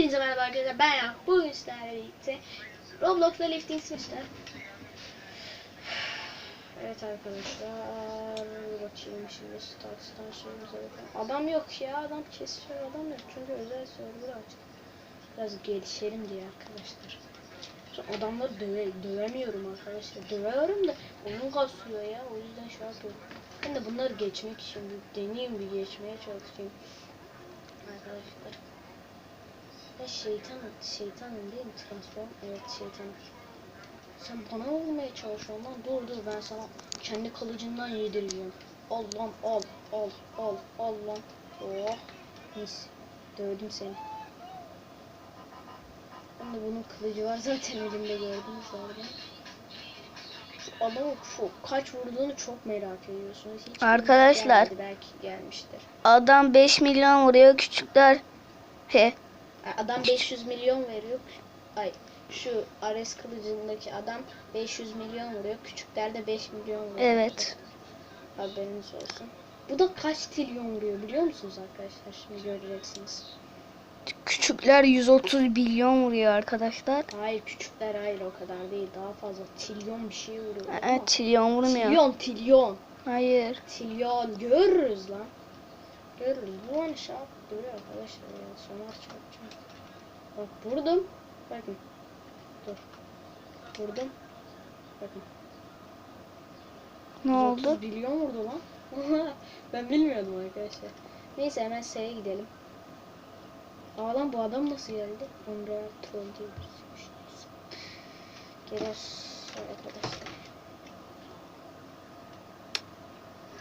Hepinize merhaba arkadaşlar ben ya bugün sizlerle birlikte Roblox'ta lifting switch'te Evet arkadaşlar bakayım şimdi stats'tan şeyimize bakalım. Adam yok ya adam kesiyor adam yok. Çünkü özel server açtı Biraz gelişelim diye arkadaşlar. Sonra adamları döve, dövemiyorum arkadaşlar. Dövüyorum da onun kasıyor ya o yüzden şey yapıyorum. Ben de bunları geçmek için deneyeyim bir geçmeye çalışayım. Arkadaşlar ben şeytanım, şeytanım değil mi? Transform, evet şeytanım. Sen bana vurmaya çalışıyorsun lan. Dur dur ben sana kendi kılıcından yedireceğim. Al lan al, al, al, al lan. Oh, mis. Dövdüm seni. Ben de bunun kılıcı var zaten elimde gördünüz zaten. Şu adamı şu kaç vurduğunu çok merak ediyorsunuz. Hiç Arkadaşlar. gelmedi, belki gelmiştir. Adam 5 milyon vuruyor küçükler. He. Adam 500 milyon veriyor. Ay şu Ares kılıcındaki adam 500 milyon vuruyor. Küçükler de 5 milyon vuruyor. Evet. Haberiniz olsun. Bu da kaç trilyon vuruyor biliyor musunuz arkadaşlar? Şimdi göreceksiniz. Küçükler 130 milyon vuruyor arkadaşlar. Hayır küçükler hayır o kadar değil. Daha fazla trilyon bir şey vuruyor. Evet trilyon vurmuyor. Trilyon trilyon. Hayır. Trilyon görürüz lan. Bu an şap duruyor arkadaşlar ya. Sonar çarpacağım. Bak vurdum. Bakın. Dur. Vurdum. Bakın. Ne 130 oldu? milyon vurdu lan. ben bilmiyordum arkadaşlar. Neyse hemen S'ye gidelim. Aa lan bu adam nasıl geldi? Unreal Troll diye birisiymiş. Neyse. Gelir arkadaşlar.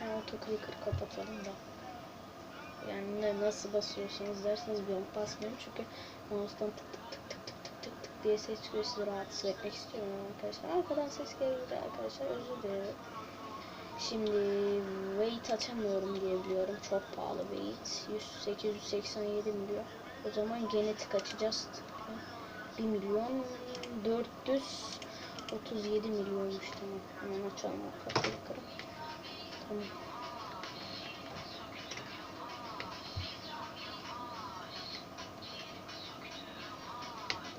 Ben autoclicker kapatalım da. Yani ne, nasıl basıyorsunuz derseniz bir basmıyorum çünkü mouse'dan tık tık tık tık tık tık tık tık diye ses çıkıyor sizi rahatsız etmek istiyorum arkadaşlar. Arkadan ses geliyor arkadaşlar özür dilerim. Şimdi weight açamıyorum diye biliyorum. Çok pahalı weight. 100, 887 milyon. O zaman genetik açacağız. 1 milyon 437 milyonmuş tamam. Hemen açalım kırıp. Tamam.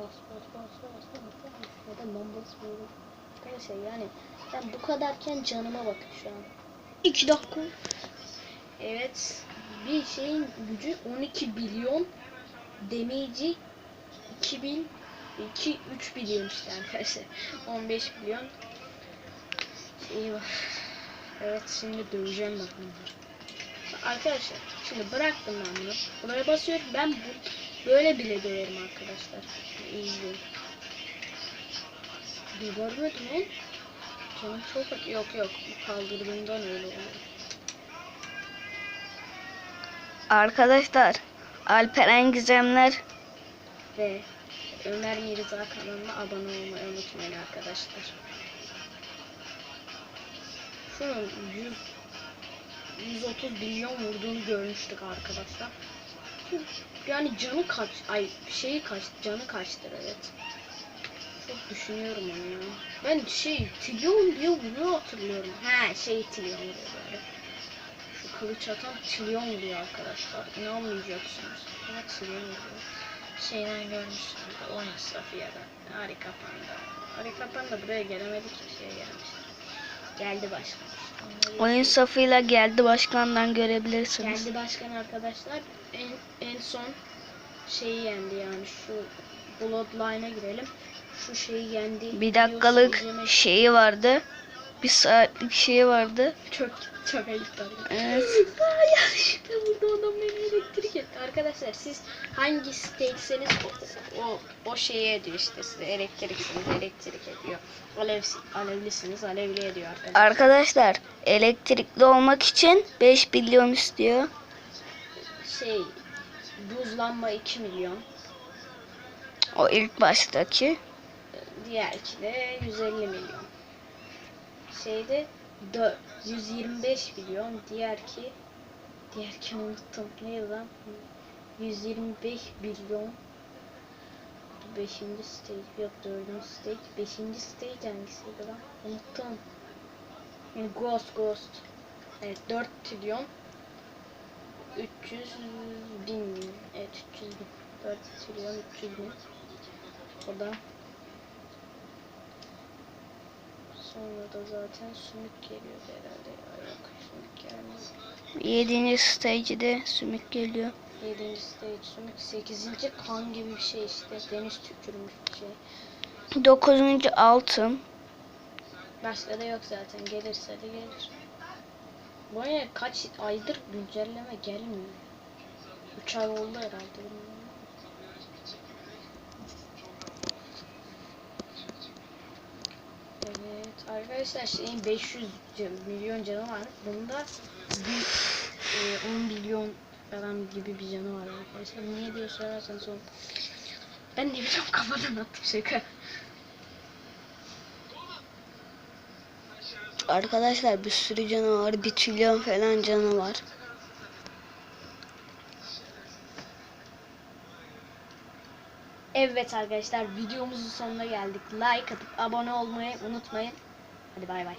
Bas bas bas bas bas bas. Neden ben basmıyorum? Arkadaşlar yani ben bu kadarken canıma bakın şu an. 2 dakika. Evet. Bir şeyin gücü 12 milyon. Damage'i 2000 2 3 milyon işte arkadaşlar. 15 milyon. Şeyi var. Evet şimdi döveceğim bak bunları. Arkadaşlar şimdi bıraktım ben bunu. Buraya basıyorum. Ben bu böyle bile döverim arkadaşlar. İzleyin. Bir görmedim lan. Canım çok yok yok kaldırdığımdan öyle oluyor. Arkadaşlar Alperen Gizemler Ve Ömer Mirza kanalına abone olmayı unutmayın arkadaşlar. Şunun 100 130 milyon vurduğunu görmüştük arkadaşlar. Yani canı kaç ay şeyi kaç canı kaçtır evet. Çok düşünüyorum onu ya. Ben şey trilyon diye vuruyor hatırlıyorum. He şey trilyon vuruyor böyle. Şu kılıç atan trilyon vuruyor arkadaşlar. İnanmayacaksınız. Evet trilyon vuruyor. Şeyden görmüşsünüz. Oyun Safiye'den. Harika Panda. Harika Panda buraya gelemedi ki şeye gelmiştir. Geldi başkan. Oyun safıyla geldi başkandan görebilirsiniz. Geldi başkan arkadaşlar. En, en son şeyi yendi yani şu Bloodline'a girelim. Şu şeyi yendi. Bir dakikalık şeyi vardı. Bir saatlik şeyi vardı. Çok çok ayıp. Evet. Aa, yanlışlıkla burada adam beni elektrik etti. Arkadaşlar siz hangi stake'seniz o, o, o şeye ediyor işte size elektriksiniz elektrik ediyor. Alev, alevlisiniz alevli ediyor arkadaşlar. Arkadaşlar elektrikli olmak için 5 milyon istiyor. şey buzlanma 2 milyon. O ilk baştaki. Diğerki de 150 milyon. Şeyde dö- 125 milyon. Diğerki diğerki unuttum. Neydi lan? 125 milyon. Beşinci stage yok dördüncü stage. Beşinci stage hangisiydi lan? Unuttum. Yani Ghost Ghost. Evet 4 trilyon. 300 bin. Evet 300 bin. 4 trilyon 300 bin. O da Sonra da zaten sümük geliyor herhalde. Ya yok sümük gelmiyor. Yedinci stage'de sümük geliyor. 7. stage sümük. 8. kan gibi bir şey işte. Deniz tükürmüş bir şey. Dokuzuncu altın. Başka da yok zaten. Gelirse de gelir. Bu ne kaç aydır güncelleme gelmiyor. 3 ay oldu herhalde. bilmiyorum. Evet arkadaşlar şeyin 500 can- milyon canı var. Bunda bir, e, 10 milyon falan gibi bir canı var arkadaşlar. Niye diye sorarsanız onu. Ben de biliyorum kafadan attım şaka. Arkadaşlar bir sürü canı var. Bir trilyon falan canı var. Evet arkadaşlar videomuzun sonuna geldik. Like atıp abone olmayı unutmayın. Hadi bay bay.